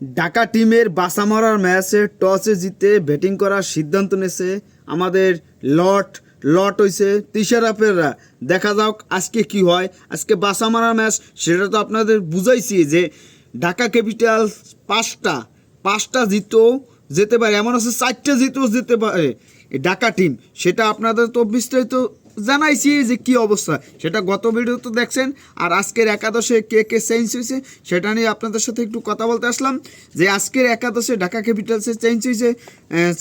ঢাকা টিমের বাসা মারার ম্যাচে টসে জিতে ব্যাটিং করার সিদ্ধান্ত নিয়েছে আমাদের লট লট হইছে তিশারাপেররা দেখা যাক আজকে কি হয়। আজকে বাসা মারার ম্যাচ, সেটা তো আপনাদের বুঝাইছি যে ঢাকা ক্যাপিটাল পাঁচটা পাঁচটা জিতেও যেতে পারে। এমন আছে চারটে জিতেও যেতে পারে ঢাকা টিম। সেটা আপনাদের তো বিস্তারিত জানাইছি যে কি অবস্থা। সেটা গত ভিডিও তো দেখছেন, আর আজকের একাদশে কে কে চেঞ্জ হয়েছে, সেটা নিয়ে আপনাদের সাথে একটু কথা বলতে আসলাম। যে আজকের একাদশে ঢাকা ক্যাপিটালসে চেঞ্জ হয়েছে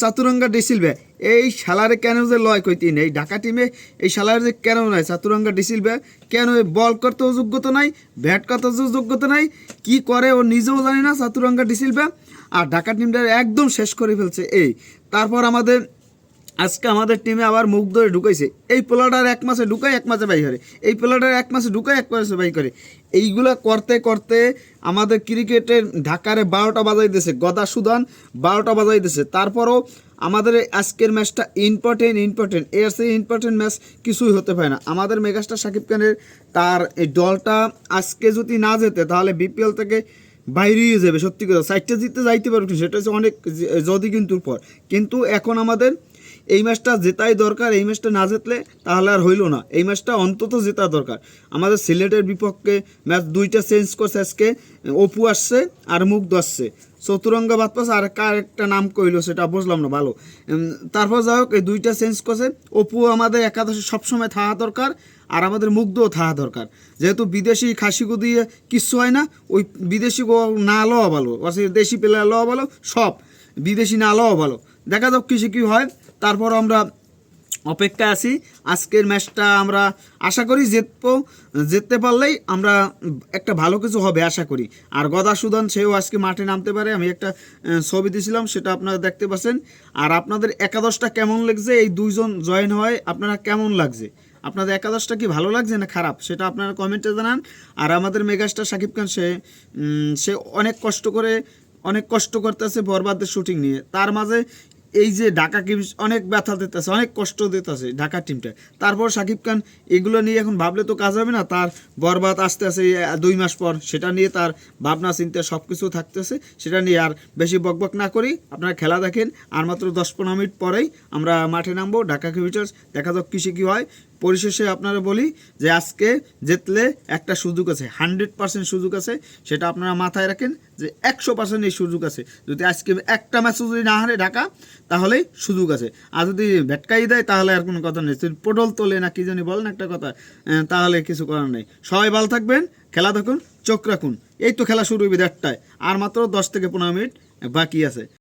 চাতুরঙ্গা ডিসিলভে এই শালারে কেন যে লয় কইতি এই ঢাকা টিমে এই শালারে যে কেন নয় চাতুরঙ্গা ডিসিলভে কেন বল করতেও যোগ্যতা নাই ব্যাট করতেও যোগ্যতা নাই? কি করে ও নিজেও জানে না চাতুরঙ্গা ডিসিলভে আর ঢাকা টিমটা একদম শেষ করে ফেলছে, এই। তারপর আমাদের আজকে আমাদের টিমে আবার মুখ ধরে ঢুকাইছে। এই প্লেয়ারটার এক মাসে ঢুকাই, এক মাসে বাই করে। এই প্লেয়ারটার এক মাসে ঢুকাই, এক মাসে বাই করে। এইগুলো করতে করতে আমাদের ক্রিকেটের ঢাকারে বারোটা বাজাই দিয়েছে গদা সুদান বারোটা বাজাই দিয়েছে তারপরও আমাদের আজকের ম্যাচটা ইম্পর্টেন্ট ইম্পর্টেন্ট এর সেই ইম্পর্টেন্ট ম্যাচ কিছুই হতে পারে না। আমাদের মেগাস্টার সাকিব খানের তার এই দলটা আজকে যদি না যেতে তাহলে বিপিএল থেকে বাইরেই যাবে, সত্যি কথা। সাইডটা জিততে যাইতে পারবে সেটা হচ্ছে অনেক যদি কিন্তুর পর কিন্তু এখন আমাদের এই ম্যাচটা জেতাই দরকার, এই ম্যাচটা না জিতলে তাহলে আর হইল না। এই ম্যাচটা অন্তত জেতা দরকার। আমাদের সিলেটের বিপক্ষে ম্যাচ দুইটা চেঞ্জ করছে আজকে। অপু আসছে আর মুগ্ধ আসছে। চতুরঙ্গা বাদ পাশে আর কার একটা নাম কইলো সেটা বুঝলাম না, ভালো। তারপর যাই হোক, এই দুইটা চেঞ্জ করছে। অপু আমাদের একাদশে সবসময় থাকা দরকার আর আমাদের মুগ্ধও থাকা দরকার। যেহেতু বিদেশি খাসিগো দিয়ে কিচ্ছু হয় না, ওই বিদেশি না লওয়া ভালো। দেশি প্লেয়ার লওয়া ভালো, সব বিদেশি না লওয়া ভালো। দেখা যাক কিছু কী হয়। তারপর আমরা অপেক্ষায় আছি। আজকের ম্যাচটা আমরা আশা করি জিতবো। জিততে পারলেই আমরা একটা ভালো কিছু হবে আশা করি। আর গদা সুদান সেও আজকে মাঠে নামতে পারে। আমি একটা ছবি দিয়েছিলাম সেটা আপনারা দেখতে পাচ্ছেন। আর আপনাদের একাদশটা কেমন লাগছে? এই দুইজন জয়েন হয়, আপনারা কেমন লাগছে? আপনাদের একাদশটা কি ভালো লাগছে না খারাপ? সেটা আপনারা কমেন্টে জানান। আর আমাদের মেগাস্টার শাকিব খান, সে সে অনেক কষ্ট করে, অনেক কষ্ট করতেছে বরবাদের শুটিং নিয়ে। তার মাঝে এই যে ঢাকা কিংস অনেক ব্যথা দিতেছে, অনেক কষ্ট দিতেছে ঢাকা টিমটা তারপর সাকিব খান এগুলো নিয়ে এখন ভাবলে তো কাজ হবে না, তার বরবাদ আসতে আসে দুই মাস পর সেটা নিয়ে তার ভাবনা, চিন্তা সব কিছু থাকতেছে, সেটা নিয়ে আর বেশি বকবক না করি। আপনারা খেলা দেখেন, আর মাত্র দশ পনেরো মিনিট পরেই আমরা মাঠে নামবো, ঢাকা ক্যাপিটালস দেখা যাক কৃষি কী হয়। পরিশেষে আপনারা বলি যে আজকে জিতলে একটা সুযোগ আছে, হান্ড্রেড পার্সেন্ট সুযোগ আছে, সেটা আপনারা মাথায় রাখেন যে একশো পার্সেন্ট এই সুযোগ আছে। যদি আজকে একটা ম্যাচ যদি না হারে ঢাকা, তাহলেই সুযোগ আছে। আর যদি ভেটকাই দেয়, তাহলে আর কোনো কথা নেই। পটল তোলে না, কি জানি বলেন একটা কথা তাহলে কিছু করার নেই। সবাই ভালো থাকবেন, খেলা দেখুন, চোখ রাখুন। এই তো খেলা শুরু হবে দেড়টায়, আর মাত্র দশ থেকে পনেরো মিনিট বাকি আছে।